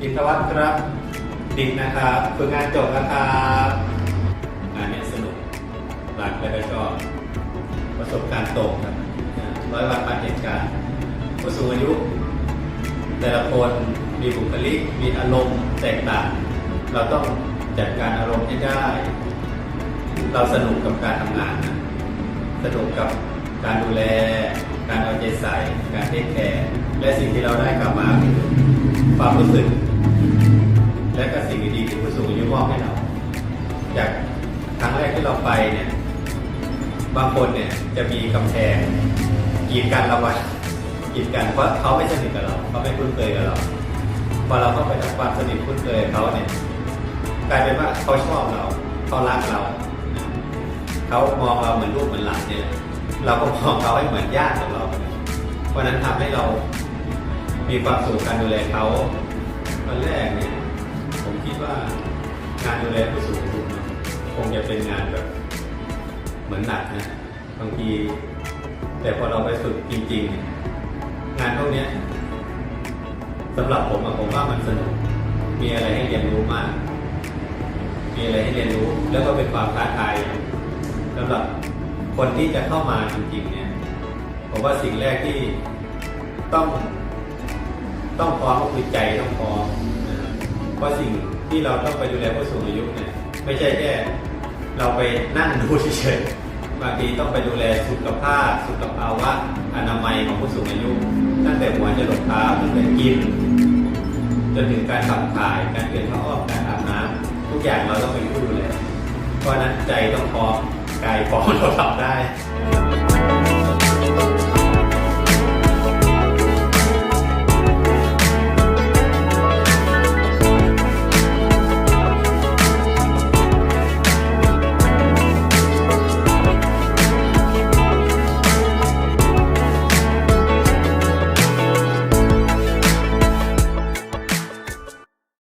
วัตครับ ดิกนะครับฝึกงานจบแล้วครับงานเนี้ยสนุกรักและก็ชอบประสบการณ์ตรงครับร้อยวันผ่านเหตุการณ์ผู้สูงอายุ แต่ละคนมีบุคลิก มีอารมณ์แตกต่าง เราต้องจัดการอารมณ์ให้ได้ เราสนุกกับการทำงานนะสนุกกับการดูแล การเอาใจใส่ การเทคแคร์และสิ่งที่เราได้กลับมาคือ ความรู้สึก และก็สิ่งดีๆที่ผู้สูงอายุมอบให้เรา จากครั้งแรกที่เราไปเนี่ย บางคนเนี่ยจะมีกำแพงกีดกันเราไว้กีดกันเพราะเขาไม่สนิทกับเราเขาไม่คุ้นเคยกับเราพอเราเข้าไปทำความสนิทคุ้นเคยเขาเนี่ยกลายเป็นว่าเขาชอบเราเขารักเราเขามองเราเหมือนลูกเหมือนหลานเนี่ย เราก็มองเขาให้เหมือนญาติของเรา เพราะฉะนั้นทำให้เรา มีความสุขการดูแลเขาวันแรกเนี่ยผมคิดว่างานดูแลผู้สูงอายุคงจะเป็นงานแบบเหมือนหนักนะบางที แต่พอเราไปฝึกจริงๆ งานพวกนี้สำหรับผมผมว่ามันสนุก มีอะไรให้เรียนรู้มาก มีอะไรให้เรียนรู้ แล้วก็เป็นความท้าทายสำหรับคนที่จะเข้ามาจริงๆเนี่ยผมว่าสิ่งแรกที่ต้อง ต้องพร้อมก็คือใจต้องพร้อมเพราะสิ่งที่เราต้องไปดูแลผู้สูงอายุเนี่ยไม่ใช่แค่เราไปนั่งดูเฉยๆบางทีต้องไปดูแลสุขภาพ สุขภาวะอนามัยของผู้สูงอายุตั้งแต่หัวจรดเท้าตั้งแต่กินจนถึงการขับถ่ายการเปลี่ยนผ้าอ้อมการอาบน้ำทุกอย่างเราต้องเป็นผู้ดูแลเพราะฉะนั้นใจต้องพร้อมกายพร้อมเราทำได้